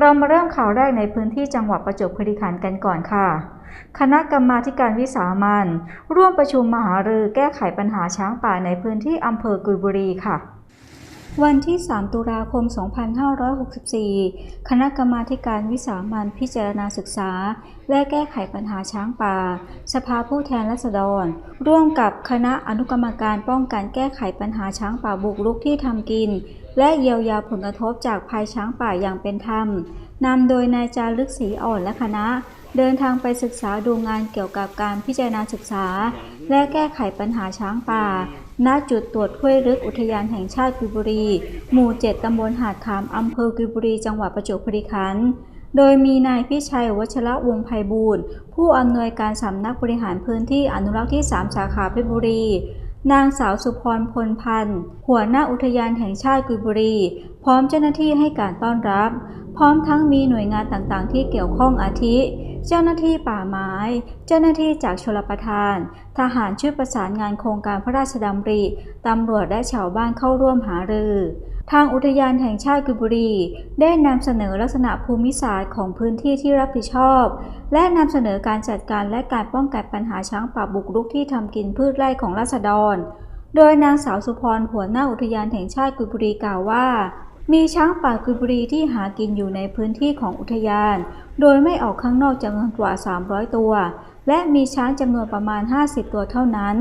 เรามาเริ่มข่าวแรกในพื้นที่จังหวัดประจวบคีรีขันธ์กันก่อนค่ะ คณะกรรมาการวิสามันร่วมประชุมมหารือแก้ไขปัญหาช้างป่าในพื้นที่อำเภอกุยบุรีค่ะ วันที่ 3 ตุลาคม 2564 คณะกรรมาการวิสามันพิจารณาศึกษา และแก้ไขปัญหาช้างป่า สภาผู้แทนราษฎร ร่วมกับคณะอนุกรรมการป้องกันแก้ไขปัญหาช้างป่าบุกรุกที่ทำกิน และเยียวยาผลกระทบจากภัยช้างป่าอย่างเป็นธรรมนำโดยนายจารึกศรีอ่อนและคณะ เดินทางไปศึกษาดูงานเกี่ยวกับการพิจารณาศึกษา และแก้ไขปัญหาช้างป่า ณ จุดตรวจห้วยลึกอุทยานแห่งชาติกุยบุรี หมู่ 7 ตำบลหาดขามอำเภอกุยบุรี จังหวัดประจวบคีรีขันธ์ โดยมีนายพิชัยวัชระวงไพบูลย์ผู้อำนวยการสำนักบริหารพื้นที่อนุรักษ์ที่ 3 สาขาเพชรบุรี นางสาวสุพรพลพันธ์ หัวหน้าอุทยานแห่งชาติกุยบุรี พร้อมเจ้าหน้าที่ให้การต้อนรับ พร้อมทั้งมีหน่วยงานต่างๆ ที่เกี่ยวข้องอาทิ เจ้าหน้าที่ป่าไม้ เจ้าหน้าที่จากชลประทาน ทหารช่วยประสานงานโครงการพระราชดำริ ตำรวจและชาวบ้านเข้าร่วมหารือ ทางอุทยานแห่งชาติกุยบุรี ได้นำเสนอลักษณะภูมิศาสตร์ของพื้นที่ที่รับผิดชอบ และนำเสนอการจัดการและการป้องกันปัญหาช้างป่าบุกรุกที่ทำกินพืชไร่ของราษฎร โดยนางสาวสุพรหัวหน้าอุทยานแห่งชาติกุยบุรีกล่าวว่ามีช้างป่ากุยบุรีที่หากินอยู่ในพื้นที่ของอุทยาน โดยไม่ออกข้างนอกจำนวนกว่า 300 ตัว และมีช้างจำนวนประมาณ 50 ตัวเท่านั้น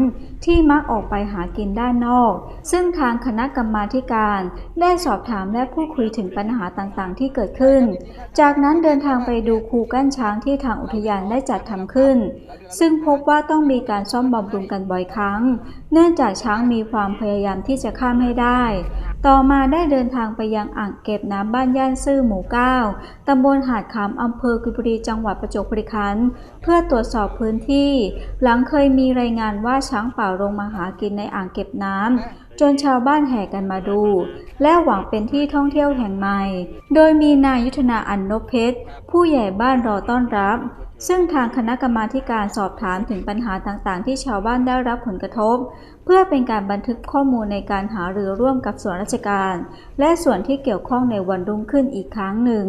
ที่มักออกไปหากินด้านนอก ซึ่งทางคณะกรรมาธิการได้สอบถามและพูดคุยถึงปัญหาต่างๆ ที่เกิดขึ้น จากนั้นเดินทางไปดูคูกั้นช้างที่ทางอุทยานได้จัดทำขึ้น ซึ่งพบว่าต้องมีการซ่อมบำรุงกันบ่อยครั้ง เนื่องจากช้างมีความพยายามที่จะข้ามให้ได้ ต่อมาได้เดินทางไปยังอ่างเก็บน้ำบ้านย่านซื่อหมู่เก้าตำบลหาดขามอำเภอกุยบุรีจังหวัดประจวบคีรีขันธ์เพื่อตรวจสอบพื้นที่ หลังเคยมีรายงานว่าช้างป่าลงมาหากินในอ่างเก็บน้ำจนชาวบ้านแห่กันมาดู และหวังเป็นที่ท่องเที่ยวแห่งใหม่ โดยมีนายยุทธนาอันนพเพชรผู้ใหญ่บ้านรอต้อนรับ ซึ่งทางคณะกรรมาการสอบถามถึงปัญหาต่างๆ ที่ชาวบ้านได้รับผลกระทบ เพื่อเป็นการบันทึกข้อมูลในการหารือร่วมกับส่วนราชการ และส่วนที่เกี่ยวข้องในวันรุ่งขึ้นอีกครั้งหนึ่ง